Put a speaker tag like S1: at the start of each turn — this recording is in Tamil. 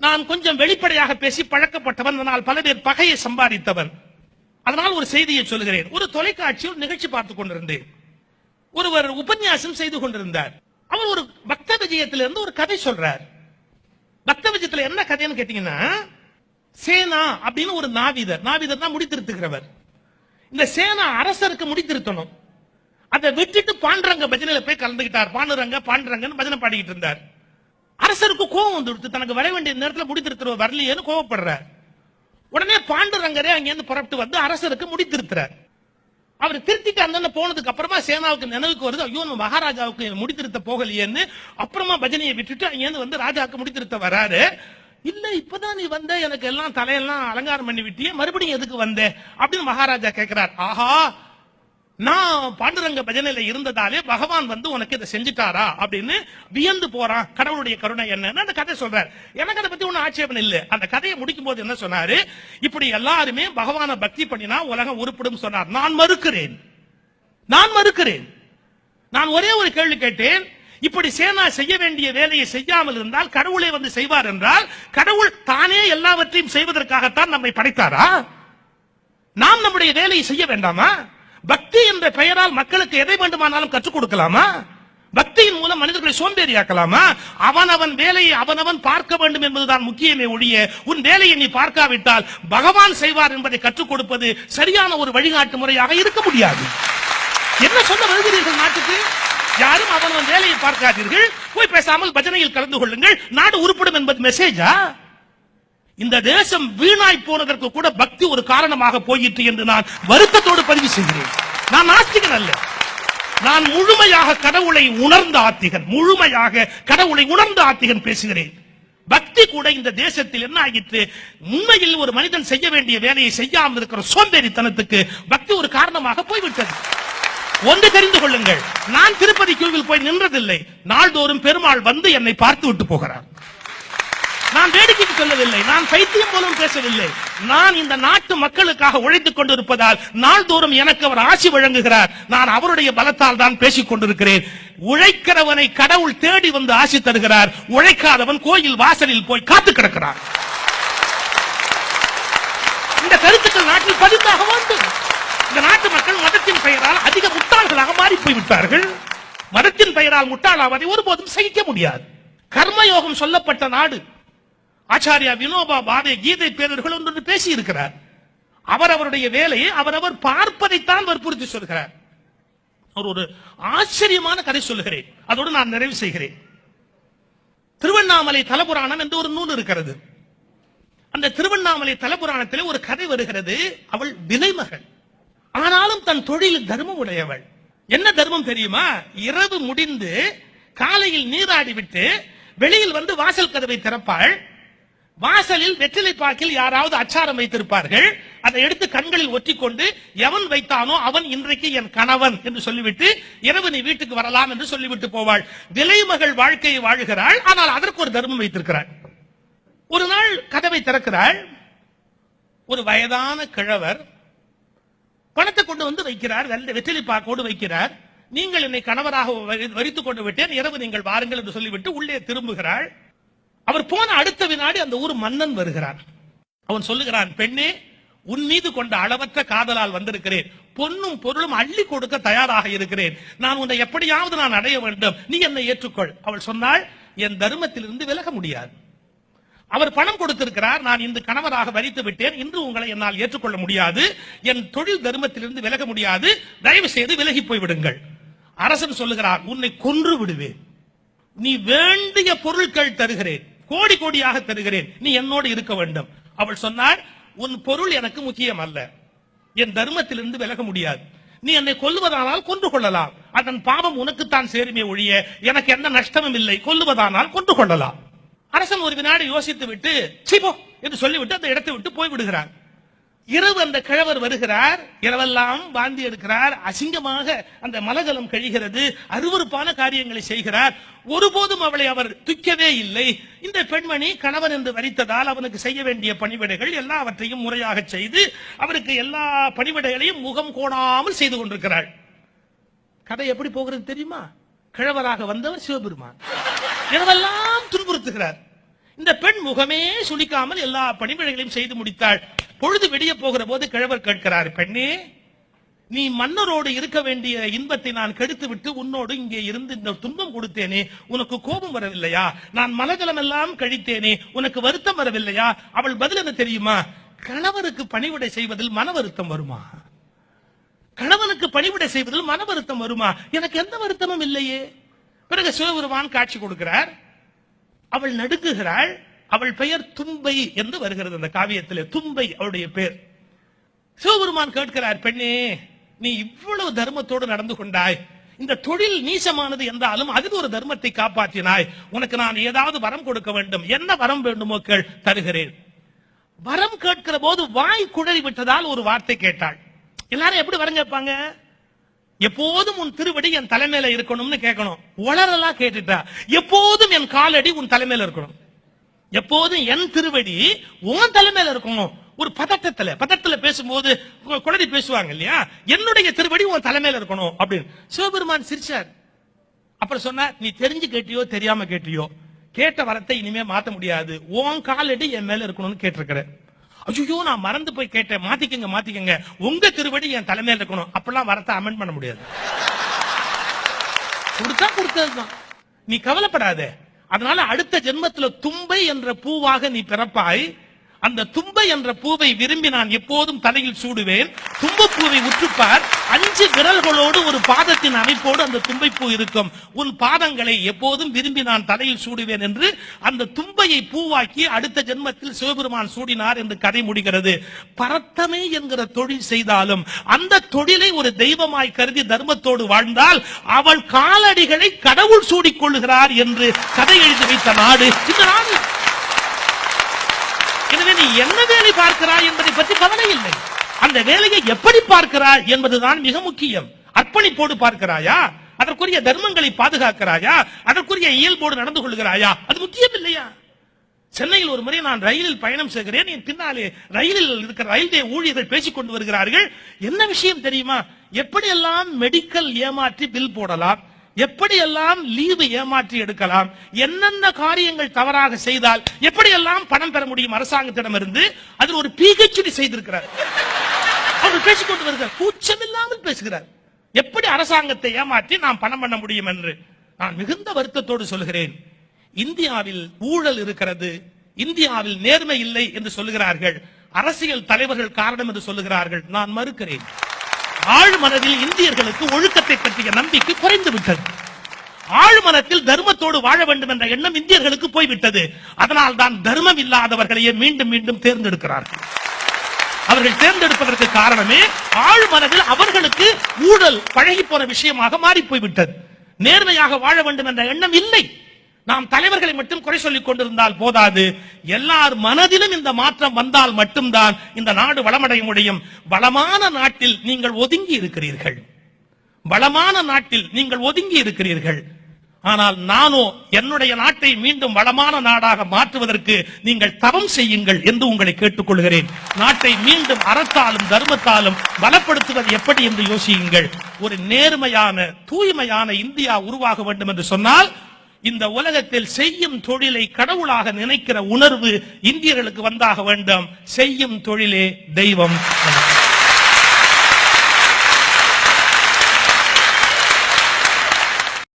S1: நான் கொஞ்சம் வெளிப்படையாக பேசி பழக்கப்பட்டவன் அதனால் பல பேர் பகையை சம்பாதித்தவன் அதனால் ஒரு செய்தியை சொல்கிறேன் ஒரு தொலைக்காட்சியில் நிகழ்ச்சி பார்த்துக் கொண்டிருந்தேன். ஒருவர் உபன்யாசம் செய்து கொண்டிருந்தார். அவர் ஒரு பக்த விஜயத்திலிருந்து ஒரு கதை சொல்றார். பக்த விஜயத்துல என்ன கதைன்னு கேட்டீங்கன்னா சேனா அப்படின்னு ஒரு நாவிதர் நாவிதர் தான் முடித்திருத்துகிறவர். இந்த சேனா அரசருக்கு முடித்திருத்தணும். அதை விட்டுட்டு பாண்டரங்க பஜனையில போய் கலந்துகிட்டார். பாண்டுரங்க பாண்டரங்கன்னு பஜனை பாடிக்கிட்டு இருந்தார். அரசருக்கு கோபம் வந்துடுத்து தனக்கு வர வேண்டிய நேரத்தில் முடித்திருத்தர் வரலையேன்னு கோவப்படுறார். உடனே பாண்டுரங்கரே அங்கேருந்து புறப்பட்டு வந்து அரசருக்கு முடித்திருக்கிறார் அவர் திருத்திட்டு அந்த போனதுக்கு அப்புறமா சேனாவுக்கு நினைவுக்கு வருது ஐயோ நம்ம மகாராஜாவுக்கு முடித்திருத்த போகலையேன்னு. அப்புறமா பஜனையை விட்டுட்டு அங்கிருந்து வந்து ராஜாவுக்கு முடித்திருத்த வராரு. இல்ல இப்பதான் நீ வந்த எனக்கு எல்லாம் தலையெல்லாம் அலங்காரம் பண்ணி விட்டியே மறுபடியும் எதுக்கு வந்த? அப்படின்னு மகாராஜா கேட்கிறார் ஆஹா நான் பாண்டுரங்க பஜனையில இருந்ததாலே பகவான் வந்து உனக்கு இதை செஞ்சுட்டாரா அப்படின்னு வியந்து போறான். கடவுளுடைய கருணை என்னன்னு அந்த கதை சொல்றார். எனக்கு அதை பத்தி ஒன்னும் ஆட்சேபம் இல்லை. அந்த கதையை முடிக்கும் போது என்ன சொன்னாரு? இப்படி எல்லாருமே பகவானை பக்தி பண்ணினா உலகம் உருப்படும் சொன்னார். நான் மறுக்கிறேன். நான் மறுக்கிறேன். நான் ஒரே ஒரு கேள்வி கேட்டேன். இப்படி சேனா செய்ய வேண்டிய வேலையை செய்யாமல் இருந்தால் கடவுளே வந்து செய்வார் என்றால் கடவுள் தானே எல்லாவற்றையும் செய்வதற்காகத்தான் நம்மை படைத்தாரா? நாம் நம்முடைய வேலையை செய்ய வேண்டாமா? பக்தி என்ற பெயரால் மக்களுக்கு எதை வேண்டுமானாலும் கற்றுக் கொடுக்கலாமா? பக்தியின் மூலம் மனிதர்களை சோம்பேறியாக்கலாமா? அவன் வேலையை அவனவன் பார்க்க வேண்டும் என்பதுதான் முக்கியமே ஒழிய உன் வேலையை நீ பார்க்காவிட்டால் பகவான் செய்வார் என்பதை கற்றுக் கொடுப்பது சரியான ஒரு வழிகாட்டு முறையாக இருக்க முடியாது. என்ன சொல்ல வருகிறீர்கள் நாட்டுக்கு? யாரும் அவனவன் வேலையை பார்க்காதீர்கள். போய் பேசாமல் பஜனையில் கலந்து கொள்ளுங்கள். நாடு உருப்படும் என்பது மெசேஜா இந்த தேசம் வீணாய் போனதற்கு கூட பக்தி ஒரு காரணமாக போயிற்று என்று நான் வருத்தத்தோடு பதிவு செய்கிறேன். நான் நாஸ்திகன் அல்ல. நான் முழுமையாக கடவுளை உணர்ந்த ஆத்திகன். முழுமையாக கடவுளை உணர்ந்த ஆத்திகன் பேசுகிறேன். பக்தி கூட இந்த தேசத்தில் என்ன ஆகிற்று உண்மையில் ஒரு மனிதன் செய்ய வேண்டிய வேலையை செய்யாமல் இருக்கிற சோம்பேறித்தனத்துக்கு பக்தி ஒரு காரணமாக போய்விட்டது. ஒன்று தெரிந்து கொள்ளுங்கள். நான் திருப்பதி கியூவில் போய் நின்றதில்லை. நாள்தோறும் பெருமாள் வந்து என்னை பார்த்து விட்டு போகிறார். நான் வேடிக்கைக்கு சொல்லவில்லை. நான் பைத்தியம் போலும் பேசவில்லை. நான் இந்த நாட்டு மக்களுக்காக உழைத்துக் கொண்டிருப்பதால் நாள்தோறும் எனக்கு அவர் ஆசி வழங்குகிறார். நான் அவருடைய பலத்தால் தான் பேசிக் கொண்டிருக்கிறேன். உழைக்கிறவனை கடவுள் தேடி வந்து ஆசி தருகிறார். உழைக்காதவன் கோயில் வாசலில் போய் காத்து கிடக்கிறார் இந்த கருத்துக்கள் நாட்டில் பதிந்தாக வேண்டும். இந்த நாட்டு மக்கள் மதத்தின் பெயரால் அதிக முட்டாள்களாக மாறி போய்விட்டார்கள் மதத்தின் பெயரால் முட்டாளாவதை ஒருபோதும் சகிக்க முடியாது. கர்மயோகம் சொல்லப்பட்ட நாடு ஆச்சாரியா வினோபா பாவே கீதை பேரர்கள் ஒன்று பேசி இருக்கிறார் அவர் அவருடைய வேலையை அவரவர் பார்ப்பதைத்தான் வற்புறுத்தி சொல்கிறார். அவர் ஒரு ஆச்சரியமான கதை சொல்லுகிறேன். அதோடு நான் நிறைவு செய்கிறேன். திருவண்ணாமலை தலபுராணம் என்று ஒரு நூல் இருக்கிறது. அந்த திருவண்ணாமலை தலபுராணத்திலே ஒரு கதை வருகிறது. அவள் விலைமகள் ஆனாலும் தன் தொழில் தர்மம் உடையவள். என்ன தர்மம் தெரியுமா? இரவு முடிந்து காலையில் நீராடி விட்டு வெளியில் வந்து வாசல் கதவை திறப்பாள். வாசலில் வெற்றிலை பாக்கில் யாராவது அச்சாரம் வைத்திருப்பார்கள். அதை எடுத்து கண்களில் ஒற்றிக்கொண்டு எவன் வைத்தானோ அவன் இன்றைக்கு என் கணவன் என்று சொல்லிவிட்டு இரவு நீ வீட்டுக்கு வரலாம் என்று சொல்லிவிட்டு போவாள். விலைமகள் வாழ்க்கையை வாழுகிறாள் ஆனால் அதற்கு ஒரு தர்மம் வைத்திருக்கிறாள். ஒரு நாள் கதவை திறக்கிறாள். ஒரு வயதான கிழவர் பணத்தை கொண்டு வந்து வைக்கிறார் வெற்றிலை பாக்கோடு வைக்கிறார். நீங்கள் என்னை கணவராக வரி- வரித்துக் கொண்டு விட்டேன் இரவு நீங்கள் வாருங்கள் என்று சொல்லிவிட்டு உள்ளே திரும்புகிறாள். அவர் போன அடுத்த வினாடி அந்த ஊர் மன்னன் வருகிறார் அவன் சொல்லுகிறான் பெண்ணே உன் மீது கொண்ட அளவற்ற காதலால் வந்திருக்கிறேன். பொன்னும் பொருளும் அள்ளி கொடுக்க தயாராக இருக்கிறேன். நான் உன்னை எப்படியாவது நான் அடைய வேண்டும். நீ என்னை ஏற்றுக்கொள். அவள் சொன்னாள் என் தர்மத்திலிருந்து விலக முடியாது. அவர் பணம் கொடுத்திருக்கிறார். நான் இந்த கணவராக வரித்து விட்டேன். இன்று உங்களை என்னால் ஏற்றுக்கொள்ள முடியாது. என் தொழில் தர்மத்திலிருந்து விலக முடியாது. தயவு செய்து விலகி போய்விடுங்கள் அரசன் சொல்லுகிறார் உன்னை கொன்று விடுவேன். நீ வேண்டிய பொருட்கள் தருகிறேன். கோடி கோடியாக தருகிறேன். நீ என்னோடு இருக்க வேண்டும். அவள் சொன்னாள் உன் பொருள் எனக்கு முக்கியம் அல்ல என் தர்மத்திலிருந்து விலக முடியாது. நீ என்னை கொல்லுவதானால் கொன்று கொள்ளலாம். அதன் பாவம் உனக்குத்தான் சேருமே ஒழிய எனக்கு எந்த நஷ்டமும் இல்லை. கொல்லுவதானால் கொன்று கொள்ளலாம். அரசன் ஒரு வினாடி யோசித்து விட்டு சிபோ என்று சொல்லிவிட்டு அந்த இடத்தை விட்டு போய் விடுகிறார் இரவு அந்த கிழவர் வருகிறார் இரவெல்லாம் வாந்தி எடுக்கிறார் அசிங்கமாக அந்த மலகலம் கழிகிறது அருவருப்பான காரியங்களை செய்கிறார். ஒருபோதும் அவளை அவர் துக்கவே இல்லை. இந்த பெண்மணி கணவன் என்று வரித்ததால் அவனுக்கு செய்ய வேண்டிய பணிவிடைகள் எல்லாவற்றையும் முறையாக செய்து அவருக்கு எல்லா பணிவிடைகளையும் முகம் கோணாமல் செய்து கொண்டிருக்கிறாள். கதை எப்படி போகிறது தெரியுமா? கிழவராக வந்தவர் சிவபெருமான். இரவெல்லாம் துன்புறுத்துகிறார். இந்த பெண் முகமே சுளிக்காமல் எல்லா பணிவிடைகளையும் செய்து முடித்தாள். பொழுது விடிய போகிற போது கிழவர் கேட்கிறார் பெண்ணே நீ மன்னரோடு இருக்க வேண்டிய இன்பத்தை நான் கெடுத்து விட்டு உன்னோடு இங்கே இருந்து இந்த துன்பம் கொடுத்தேனே உனக்கு கோபம் வரவில்லையா? நான் மனதளம் எல்லாம் கழித்தேனே உனக்கு வருத்தம் வரவில்லையா? அவள் பதில் என்ன தெரியுமா? கணவருக்கு பணிவிடை செய்வதில் மன வருத்தம் வருமா? கணவனுக்கு பணிவிடை செய்வதில் மன வருத்தம் வருமா? எனக்கு எந்த வருத்தமும் இல்லையே. பிறகு சிவபெருமான் காட்சி கொடுக்கிறார். அவள் நடுங்குகிறாள். அவள் பெயர் தும்பை என்று வருகிறது அந்த காவியத்திலே. தும்பை அவளுடைய பெயர் சிவபெருமான் கேட்கிறார் பெண்ணே நீ இவ்வளவு தர்மத்தோடு நடந்து கொண்டாய். இந்த தொழில் நீசமானது என்றாலும் அதில் ஒரு தர்மத்தை காப்பாற்றினாய். உனக்கு நான் ஏதாவது வரம் கொடுக்க வேண்டும். என்ன வரம் வேண்டுமோ கேள் தருகிறேன். வரம் கேட்கிற போது வாய் குழறி விட்டதால் ஒரு வார்த்தை கேட்டாள். எல்லாரும் எப்படி வரம் கேட்பாங்க? எப்போதும் உன் திருவடி என் தலைமையில இருக்கணும்னு கேட்கணும். உளறலா கேட்டுட்டா. எப்போதும் என் காலடி உன் தலைமையில இருக்கணும். எப்போதும் என் திருவடி உன் தலைமையில இருக்கணும். ஒரு பதட்டத்துல பதட்டத்துல பேசும்போது குழந்தை பேசுவாங்க இல்லையா? என்னுடைய திருவடி உன் தலைமையில இருக்கணும் அப்படின்னு. சிவபெருமான் சிரிச்சார். அப்புறம் சொன்னார் நீ தெரிஞ்சு கேட்டியோ தெரியாம கேட்டியோ? கேட்ட வரத்தை இனிமே மாத்த முடியாது. உன் காலடி என் மேல இருக்கணும்னு கேட்டிருக்கிறேன் ஐயோ நான் மறந்து போய் கேட்டேன். மாத்திக்கங்க மாத்திக்கங்க. உங்க திருவடி என் தலைமையில இருக்கணும். அப்பெல்லாம் வரத்தை அமெண்ட் பண்ண முடியாது. கொடுத்தா கொடுத்ததுதான். நீ கவலைப்படாதே. அதனால அடுத்த ஜென்மத்துல தும்பை என்ற பூவாக நீ பிறப்பாய். அந்த தும்பை என்ற பூவை விரும்பி நான் எப்போதும் தலையில் சூடுவேன். தும்ப பூவை உற்றுப்பார். அஞ்சு விரல்களோடு ஒரு பாதத்தின் அமைப்போடு அந்த தும்பை பூ இருக்கும். உன் பாதங்களை எப்போதும் விரும்பி நான் தலையில் சூடுவேன் என்று அந்த தும்பையை பூவாக்கி அடுத்த ஜென்மத்தில் சிவபெருமான் சூடினார் என்று கதை முடிகிறது. பரத்தமை என்கிற தொழில் செய்தாலும் அந்த தொழிலை ஒரு தெய்வமாய் கருதி தர்மத்தோடு வாழ்ந்தால் அவள் காலடிகளை கடவுள் சூடிக் கொள்கிறார் என்று கதை எழுதி வைத்த நாடு இந்த நாடு. எனவே நீ என்ன வேலை பார்க்கிறாய் என்பதை பற்றி கவலை இல்லை. அந்த வேலையை எப்படி பார்க்கிறாய் என்பதுதான் மிக முக்கியம். அர்ப்பணிப்போடு பார்க்கிறாயா? அதற்குரிய தர்மங்களை பாதுகாக்கிறாயா? அதற்குரிய இயல்போடு நடந்து கொள்கிறாயா? அது முக்கியம் இல்லையா? சென்னையில் ஒரு முறை நான் ரயிலில் பயணம் செய்கிறேன். என் பின்னாலே ரயிலில் இருக்கிற ரயில்வே ஊழியர்கள் பேசிக் கொண்டு வருகிறார்கள். என்ன விஷயம் தெரியுமா? எப்படியெல்லாம் மெடிக்கல் ஏமாற்றி பில் போடலாம்? எப்படியெல்லாம் லீவு ஏமாற்றி எடுக்கலாம் என்னென்ன காரியங்கள் தவறாக செய்தால் எப்படியெல்லாம் பணம் பெற முடியும் அரசாங்கத்திடம் இருந்து அதில் ஒரு பிஹெச்டி செய்திருக்கிறார். அவர் பேசிக்கொண்டு வருகிறார் கூச்சம் இல்லாமல் பேசுகிறார். எப்படி அரசாங்கத்தை ஏமாற்றி நாம் பணம் பண்ண முடியும் என்று? நான் மிகுந்த வருத்தத்தோடு சொல்கிறேன். இந்தியாவில் ஊழல் இருக்கிறது. இந்தியாவில் நேர்மை இல்லை என்று சொல்லுகிறார்கள். அரசியல் தலைவர்கள் காரணம் என்று சொல்லுகிறார்கள். நான் மறுக்கிறேன். ஆழ்மனதில் இந்தியர்களுக்கு ஒழுக்கத்தை பற்றிய நம்பிக்கை குறைந்து விட்டது. ஆழ்மனத்தில் தர்மத்தோடு வாழ வேண்டும் என்ற எண்ணம் இந்தியர்களுக்கு போய்விட்டது. அதனால் தான் தர்மம் இல்லாதவர்களையே மீண்டும் மீண்டும் தேர்ந்தெடுக்கிறார்கள். அவர்கள் தேர்ந்தெடுப்பதற்கு காரணமே ஆழ்மனதில் அவர்களுக்கு ஊழல் பழகி போன விஷயமாக மாறி போய்விட்டது நேர்மையாக வாழ வேண்டும் என்ற எண்ணம் இல்லை. நாம் தலைவர்களை மட்டும் குறை சொல்லிக் கொண்டிருந்தால் போதாது. எல்லார் மனதிலும் இந்த மாற்றம் வந்தால் மட்டும்தான் இந்த நாடு வளமடைய முடியும். வளமான நாட்டில் நீங்கள் ஒதுங்கி இருக்கிறீர்கள். வளமான நாட்டில் நீங்கள் ஒதுங்கி இருக்கிறீர்கள். ஆனால் நானோ என்னுடைய நாட்டை மீண்டும் வளமான நாடாக மாற்றுவதற்கு நீங்கள் தவம் செய்யுங்கள் என்று உங்களை கேட்டுக்கொள்கிறேன். நாட்டை மீண்டும் அறத்தாலும் தர்மத்தாலும் பலப்படுத்துவது எப்படி என்று யோசியுங்கள். ஒரு நேர்மையான தூய்மையான இந்தியா உருவாக வேண்டும் என்று சொன்னால் இந்த உலகத்தில் செய்யும் தொழிலை கடவுளாக நினைக்கிற உணர்வு இந்தியர்களுக்கு வந்தாக வேண்டும். செய்யும் தொழிலே தெய்வம்.